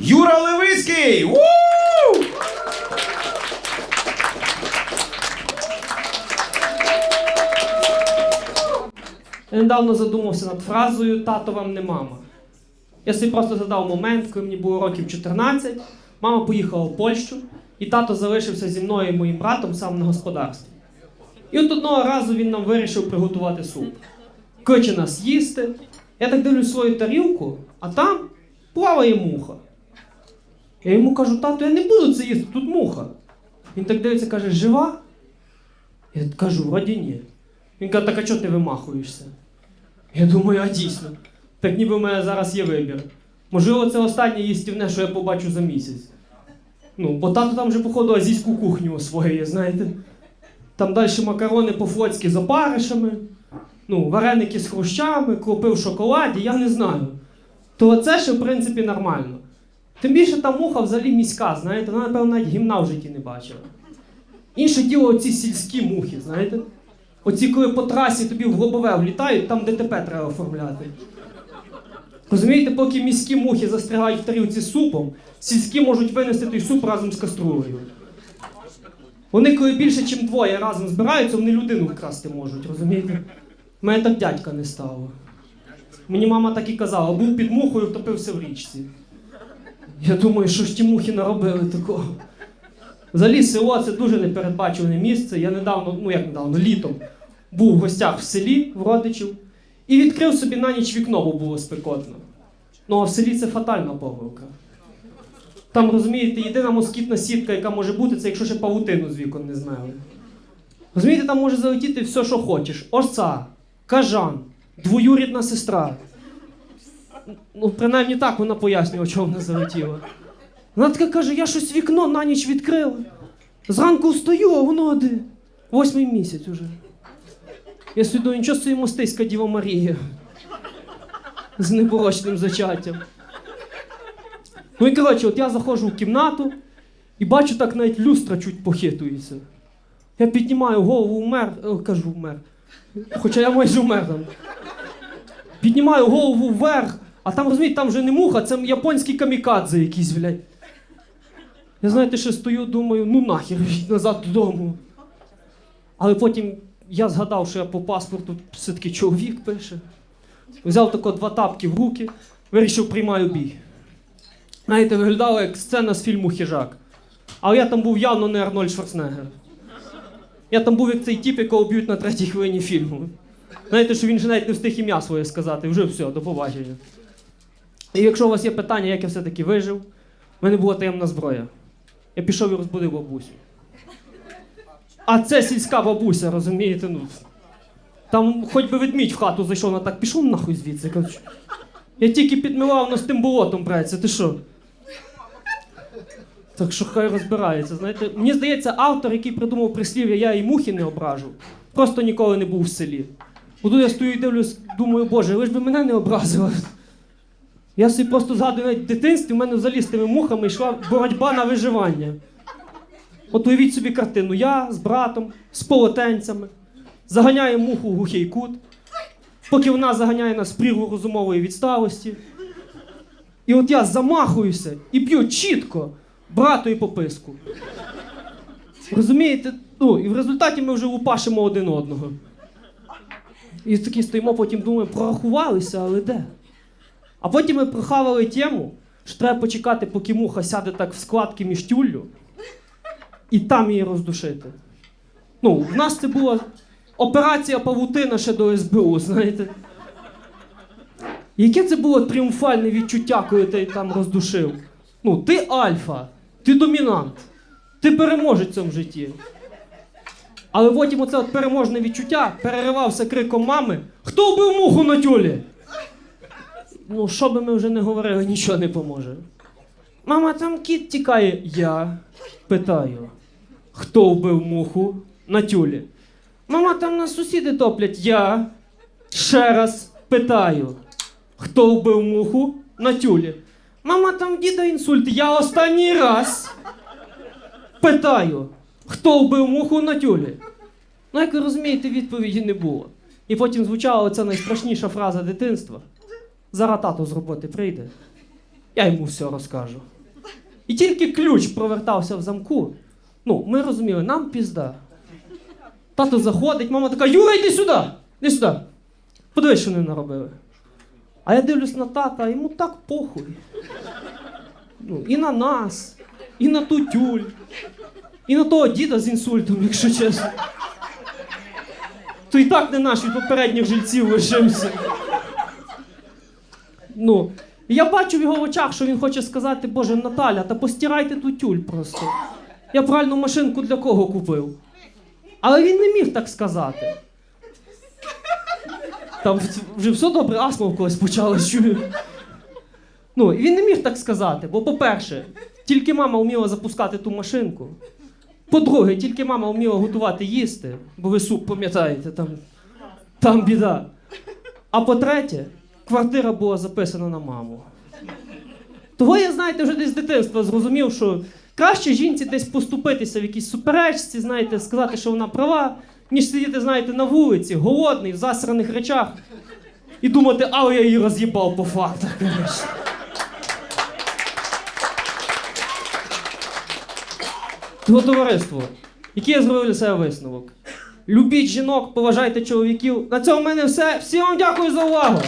Юра Левицький! У! Я недавно задумався над фразою Тато вам не мама. Я собі просто задав момент, коли мені було років 14, мама поїхала в Польщу, і тато залишився зі мною і моїм братом сам на господарстві. І от одного разу він нам вирішив приготувати суп. Кличе нас їсти. Я так дивлюсь свою тарілку, а там плаває муха. Я йому кажу, тато, я не буду це їсти, тут муха. Він так дивиться, каже, жива? Я кажу, вроді ні. Він каже, так а чого ти вимахуєшся? Я думаю, а дійсно. Так ніби в мене зараз є вибір. Можливо, це останнє їстівне, що я побачу за місяць. Ну, бо тато там вже, походу, азійську кухню освоює, знаєте. Там далі макарони по-флотськи з опаришами, ну, вареники з хрущами, кропи в шоколаді, я не знаю. То це ще, в принципі, нормально. Тим більше та муха взагалі міська, знаєте, вона, напевно, навіть гімна в житті не бачила. Інше діло оці сільські мухи, знаєте. Оці, коли по трасі тобі в глобове влітають, там ДТП треба оформляти. Розумієте, поки міські мухи застрягають в тарілці супом, сільські можуть винести той суп разом з каструлею. Вони, коли більше, ніж двоє разом збираються, вони людину вкрасти можуть, розумієте? Мене так дядька не стало. Мені мама так і казала, був під мухою, втопився в річці. Я думаю, що ж ті мухи наробили такого. Взагалі, село це дуже непередбачуване місце. Я недавно, ну як недавно, літом був в гостях в селі в родичів і відкрив собі на ніч вікно, бо було спекотно. Ну а в селі це фатальна помилка. Там, розумієте, єдина москітна сітка, яка може бути, це якщо ще павутину з вікон не знали. Розумієте, там може залетіти все, що хочеш. Орца, кажан, двоюрідна сестра. Ну, принаймні так вона пояснює, чого вона залетіла. Вона така каже, я щось вікно на ніч відкрила. Зранку встаю, а воно де. Восьмий місяць уже. Я думаю, нічого собі мостиська Діва Марія. З непорочним зачаттям. Ну і коротше, от я заходжу в кімнату і бачу, так навіть люстра чуть похитується. Я піднімаю голову вмер, кажу вмер. Хоча я майже вмер. Піднімаю голову вверх, а там, розумієте, там вже не муха, це японські камікадзе якісь, блядь. Я знаєте, ще стою, думаю, ну нахер назад додому. Але потім я згадав, що я по паспорту все-таки чоловік пише. Взяв тако два тапки в руки, вирішив приймаю бій. Знаєте, виглядало як сцена з фільму Хижак. Але я там був явно не Арнольд Шварценеггер. Я там був як цей тіп, якого б'ють на третій хвилині фільму. Знаєте, що він же навіть не встиг ім'я своє сказати, вже все, до побачення. І якщо у вас є питання, як я все-таки вижив, в мене була таємна зброя. Я пішов і розбудив бабусю. А це сільська бабуся, розумієте? Ну, там хоч би ведмідь в хату зайшов, вона так пішов нахуй звідси. коротше. Я тільки підмивав, з тим болотом бреться, ти що? Так що хай розбирається. Знаєте, мені здається, автор, який придумав прислів'я я і мухи не ображу, просто ніколи не був в селі. Бо я стою і дивлюсь, думаю, боже, ви ж би мене не образили. Я собі просто згадую навіть в дитинстві, в мене взагалі з тими мухами йшла боротьба на виживання. От уявіть собі картину. Я з братом, з полотенцями, заганяємо муху в глухий кут, поки вона заганяє нас в прірву розумової відсталості. І от я замахуюся і б'ю чітко брату і пописку. Розумієте? Ну, і в результаті ми вже лупашимо один одного. І такі стоїмо, потім думаємо, прорахувалися, але де? А потім ми прохавали тему, що треба почекати, поки муха сяде так в складки між тюллю, і там її роздушити. Ну, в нас це була операція павутина ще до СБУ, знаєте. Яке це було тріумфальне відчуття, коли ти там роздушив? Ну, ти альфа, ти домінант, ти переможець в цьому житті. Але потім оце от переможне відчуття переривався криком мами: Хто вбив муху на тюлі? Ну, що би ми вже не говорили, нічого не поможе. Мама, там кіт тікає. Я питаю, хто вбив муху на тюлі? Мама, там нас сусіди топлять. Я ще раз питаю, хто вбив муху на тюлі? Мама, там діда інсульт. Я останній раз питаю, хто вбив муху на тюлі? Ну, як ви розумієте, відповіді не було. І потім звучала оця найстрашніша фраза дитинства. Зараз тато з роботи прийде. Я йому все розкажу. І тільки ключ провертався в замку. Ну, ми розуміли, нам пізда. Тато заходить, мама така: Юра, йди сюди! Іди сюди. Подивись, що вони наробили. А я дивлюсь на тата, а йому так похуй. Ну, і на нас, і на ту тюль, і на того діда з інсультом, якщо чесно. То і так не наш від попередніх жильців лишився. Ну, я бачу в його очах, що він хоче сказати, Боже, Наталя, та постирайте ту тюль просто. Я пральну машинку для кого купив. Але він не міг так сказати. Там вже все добре, астма в когось почалась, чую. Ну, і він не міг так сказати, бо, по-перше, тільки мама вміла запускати ту машинку. По-друге, тільки мама вміла готувати їсти, бо ви суп пам'ятаєте, там, там біда. А по-третє, квартира була записана на маму. Того я, знаєте, вже десь з дитинства зрозумів, що краще жінці десь поступитися в якійсь суперечці, знаєте, сказати, що вона права, ніж сидіти, знаєте, на вулиці, голодний, в засраних речах, і думати, а я її роз'їбав по фактах, коротше. Того товариство, який я зробив для себе висновок. Любіть жінок, поважайте чоловіків. На цьому в мене все. Всім вам дякую за увагу.